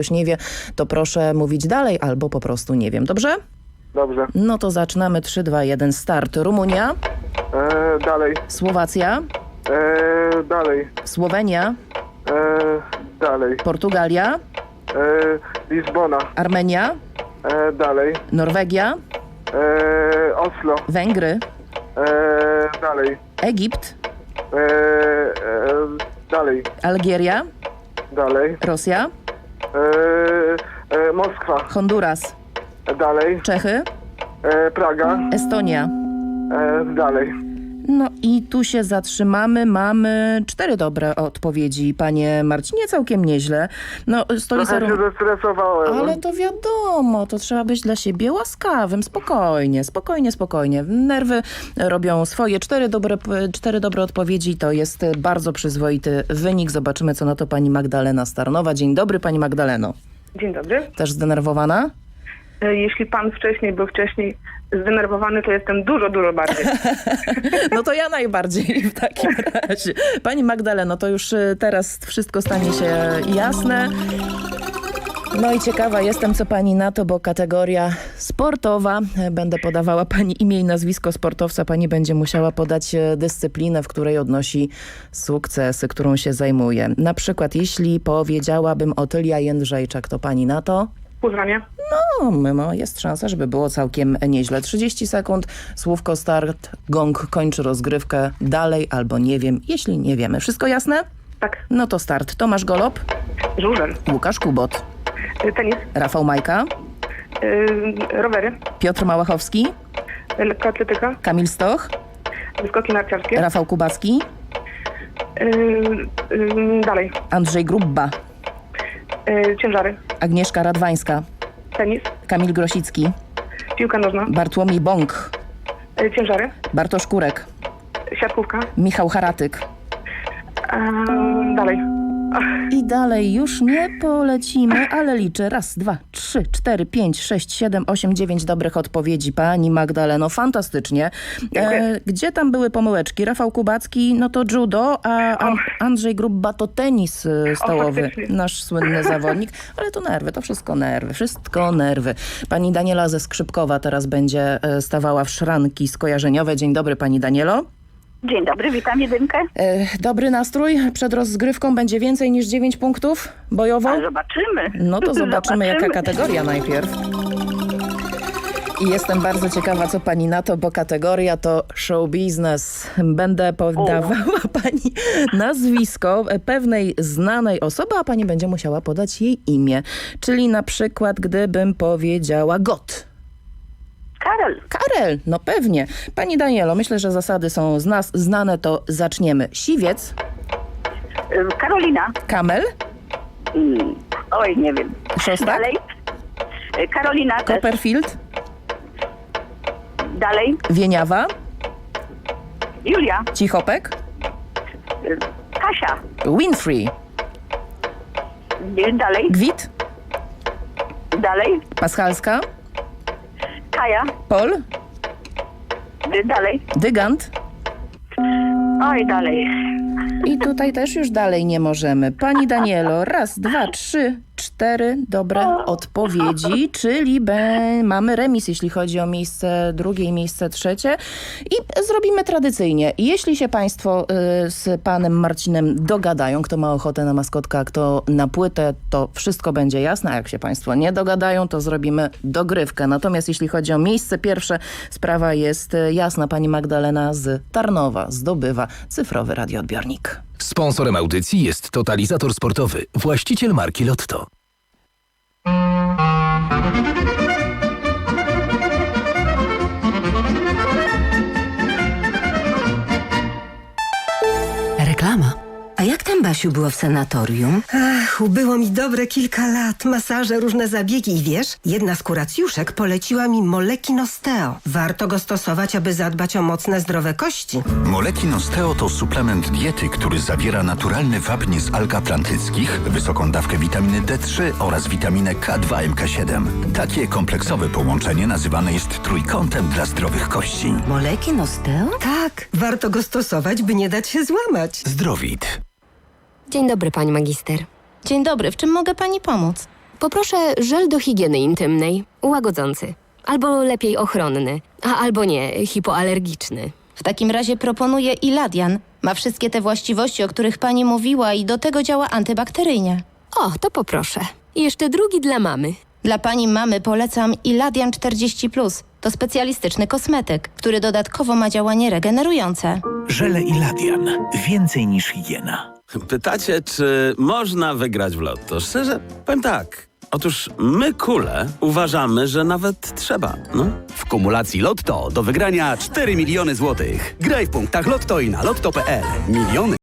ktoś nie wie, to proszę mówić dalej albo po prostu nie wiem. Dobrze? Dobrze. No to zaczynamy 3, 2, 1, start. Rumunia, E, dalej. Słowacja, E, dalej. Słowenia, E, dalej. Portugalia, E, Lizbona. Armenia, E, dalej. Norwegia, E, Oslo. Węgry, dalej. Egipt, dalej. Algieria, Dalej. Rosja, E, e, Moskwa. Honduras, dalej. Czechy, E, Praga. Estonia. E, dalej. No i tu się zatrzymamy. Mamy cztery dobre odpowiedzi, panie Marcinie, całkiem nieźle. No, stolica Trochę się Rum... zestresowałem. Ale to wiadomo, to trzeba być dla siebie łaskawym, spokojnie, spokojnie, spokojnie. Nerwy robią swoje. Cztery dobre, cztery dobre odpowiedzi to jest bardzo przyzwoity wynik. Zobaczymy, co na to pani Magdalena Starnowa. Dzień dobry, pani Magdaleno. Dzień dobry. Też zdenerwowana? E, Jeśli pan wcześniej był wcześniej zdenerwowany, to jestem dużo, dużo bardziej. No to ja najbardziej w takim razie. Pani Magdaleno, to już y, teraz wszystko stanie się jasne. No i ciekawa jestem, co pani na to, bo kategoria sportowa. Będę podawała pani imię i nazwisko sportowca. Pani będzie musiała podać e, dyscyplinę, w której odnosi sukcesy, którą się zajmuje. Na przykład, jeśli powiedziałabym Otylia Jędrzejczak, to pani na to? Półzwanie. No, no, jest szansa, żeby było całkiem nieźle. 30 sekund, słówko start, gong kończy rozgrywkę, dalej albo nie wiem, jeśli nie wiemy. Wszystko jasne? Tak. No to start. Tomasz Golob, Żużel. Łukasz Kubot, E, Tenis. Rafał Majka, E, Rowery. Piotr Małachowski, E, Lekkoatletyka. Kamil Stoch, Wyskoki narciarskie. Rafał Kubacki, E, e, Dalej. Andrzej Grubba, E, Ciężary. Agnieszka Radwańska, Tenis. Kamil Grosicki, Piłka nożna. Bartłomiej Bąk, E, Ciężary. Bartosz Kurek, Siatkówka. Michał Haratyk. Dalej. I dalej już nie polecimy, ale liczę. Raz, dwa, trzy, cztery, pięć, sześć, siedem, osiem, dziewięć dobrych odpowiedzi. Pani Magdaleno, fantastycznie. Dziękuję. gdzie tam były pomyłeczki? Rafał Kubacki, no to judo, a An Andrzej Grubba to tenis y, stołowy. nasz słynny zawodnik. Ale to nerwy, to wszystko nerwy, wszystko nerwy. Pani Daniela ze Skrzypkowa teraz będzie e, stawała w szranki skojarzeniowe. Dzień dobry pani Danielo. Dzień dobry, witam jedynkę. E, dobry nastrój przed rozgrywką będzie więcej niż 9 punktów bojowo? A zobaczymy. No to zobaczymy, jaka Zobaczymy. kategoria najpierw. I jestem bardzo ciekawa, co pani na to, bo kategoria to show business. Będę podawała pani nazwisko pewnej znanej osoby, a pani będzie musiała podać jej imię. Czyli na przykład, gdybym powiedziała Got. Karol, Karel, no pewnie. Pani Danielo, myślę, że zasady są z nas znane, to zaczniemy. Siwiec, y, Karolina. Kamel, Mm, Oj, nie wiem. Szostak, Dalej. Y, Karolina też. Copperfield, Dalej. Wieniawa, Julia. Cichopek, Y, Kasia. Winfrey, Y, Dalej. Gwit, Dalej. Paschalska, Kaja. Pol, Y, Dalej. Dygant. Oj, dalej. I tutaj też już dalej nie możemy. Pani Danielo, raz, dwa, trzy, cztery dobre odpowiedzi, czyli be, mamy remis, jeśli chodzi o miejsce drugie i miejsce trzecie. I zrobimy tradycyjnie. Jeśli się Państwo y, z panem Marcinem dogadają, kto ma ochotę na maskotka, kto na płytę, to wszystko będzie jasne. A jak się Państwo nie dogadają, to zrobimy dogrywkę. Natomiast jeśli chodzi o miejsce pierwsze, sprawa jest y, jasna. Pani Magdalena z Tarnowa zdobywa cyfrowy radioodbiornik. Sponsorem audycji jest Totalizator Sportowy, właściciel marki Lotto. A jak tam Basiu było w sanatorium? Ach, ubyło mi dobre kilka lat, masaże, różne zabiegi i wiesz, jedna z kuracjuszek poleciła mi Moleki Osteo. Warto go stosować, aby zadbać o mocne, zdrowe kości. Molekin Osteo to suplement diety, który zawiera naturalny wapń z alg atlantyckich, wysoką dawkę witaminy D3 oraz witaminę K2MK7. Takie kompleksowe połączenie nazywane jest trójkątem dla zdrowych kości. Moleki Nosteo? Tak, warto go stosować, by nie dać się złamać. Zdrowit. Dzień dobry, pani magister. Dzień dobry, w czym mogę pani pomóc? Poproszę żel do higieny intymnej, łagodzący. Albo lepiej ochronny, a albo nie, hipoalergiczny. W takim razie proponuję Iladian. Ma wszystkie te właściwości, o których pani mówiła i do tego działa antybakteryjnie. O, to poproszę. I jeszcze drugi dla mamy. Dla pani mamy polecam Iladian 40+. To specjalistyczny kosmetyk, który dodatkowo ma działanie regenerujące. Żele i Ladian. Więcej niż higiena. Pytacie, czy można wygrać w lotto? Szczerze, powiem tak. Otóż my kule uważamy, że nawet trzeba, no. W kumulacji Lotto do wygrania 4 miliony złotych. Graj w punktach Lotto i na lotto.pl. Miliony